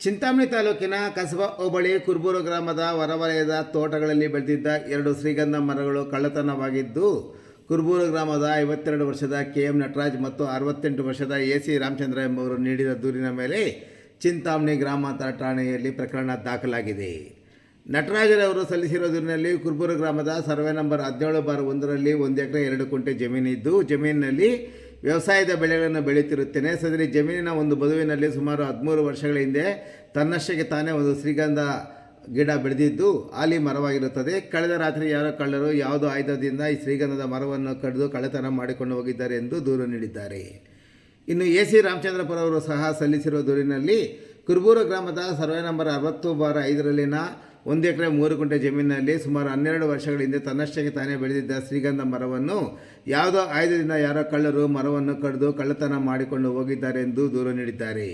ಚಿಂತಾಮಣಿ ತಾಲೂಕಿನ ಕಸಬಾ ಹೋಬಳಿ ಕುರ್ಬೂರು ಗ್ರಾಮದ ಹೊರವಲಯದ ತೋಟಗಳಲ್ಲಿ ಬೆಳೆದಿದ್ದ ಎರಡು ಶ್ರೀಗಂಧ ಮರಗಳು ಕಳ್ಳತನವಾಗಿದ್ದು, ಕುರ್ಬೂರು ಗ್ರಾಮದ ಐವತ್ತೆರಡು ವರ್ಷದ ಕೆ ಎಂ ನಟರಾಜ್ ಮತ್ತು ಅರವತ್ತೆಂಟು ವರ್ಷದ ಎ ಸಿ ರಾಮಚಂದ್ರ ಎಂಬುವರು ನೀಡಿದ ದೂರಿನ ಮೇಲೆ ಚಿಂತಾಮಣಿ ಗ್ರಾಮಾಂತರ ಠಾಣೆಯಲ್ಲಿ ಪ್ರಕರಣ ದಾಖಲಾಗಿದೆ. ನಟರಾಜರವರು ಸಲ್ಲಿಸಿರುವ ದೂರಿನಲ್ಲಿ ಕುರ್ಬೂರು ಗ್ರಾಮದ ಸರ್ವೆ ನಂಬರ್ ಹದಿನೇಳು ಬಾರ್ ಒಂದರಲ್ಲಿ ಒಂದು ಎಕರೆ ಎರಡು ಕುಂಟೆ ಜಮೀನಿದ್ದು, ಜಮೀನಿನಲ್ಲಿ ವ್ಯವಸಾಯದ ಬೆಳೆಗಳನ್ನು ಬೆಳೆಯುತ್ತಿರುತ್ತೇನೆ. ಸದರಿ ಜಮೀನಿನ ಒಂದು ಬದುವಿನಲ್ಲಿ ಸುಮಾರು ಹದಿಮೂರು ವರ್ಷಗಳ ಹಿಂದೆ ತನ್ನಷ್ಟಕ್ಕೆ ತಾನೇ ಒಂದು ಶ್ರೀಗಂಧ ಗಿಡ ಬೆಳೆದಿದ್ದು ಆಲಿ ಮರವಾಗಿರುತ್ತದೆ. ಕಳೆದ ರಾತ್ರಿ ಯಾರೋ ಕಳ್ಳರು ಯಾವುದೋ ಆಯುಧದಿಂದ ಈ ಶ್ರೀಗಂಧದ ಮರವನ್ನು ಕಡಿದು ಕಳೆತನ ಮಾಡಿಕೊಂಡು ಹೋಗಿದ್ದಾರೆ ಎಂದು ದೂರು ನೀಡಿದ್ದಾರೆ. ಇನ್ನು ಎ ಸಿ ರಾಮಚಂದ್ರಪುರ ಅವರು ಸಹ ಸಲ್ಲಿಸಿರುವ ದೂರಿನಲ್ಲಿ ಕುರ್ಬೂರು ಗ್ರಾಮದ ಸರ್ವೆ ನಂಬರ್ ಅರವತ್ತು ಬಾರ ಐದರಲ್ಲಿನ ಒಂದು ಎಕರೆ ಮೂರು ಗುಂಟೆ ಜಮೀನಿನಲ್ಲಿ ಸುಮಾರು ಹನ್ನೆರಡು ವರ್ಷಗಳ ಹಿಂದೆ ತನ್ನಷ್ಟಕ್ಕೆ ತಾನೇ ಬೆಳೆದಿದ್ದ ಶ್ರೀಗಂಧ ಮರವನ್ನು ಯಾವುದೋ ಆಯುಧದಿಂದ ಯಾರೋ ಕಳ್ಳರು ಮರವನ್ನು ಕಡಿದು ಕಳ್ಳತನ ಮಾಡಿಕೊಂಡು ಹೋಗಿದ್ದಾರೆ ಎಂದು ದೂರು ನೀಡಿದ್ದಾರೆ.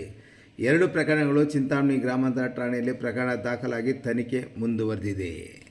ಎರಡು ಪ್ರಕರಣಗಳು ಚಿಂತಾಮಣಿ ಗ್ರಾಮಾಂತರ ಠಾಣೆಯಲ್ಲಿ ಪ್ರಕರಣ ದಾಖಲಾಗಿ ತನಿಖೆ ಮುಂದುವರೆದಿದೆ.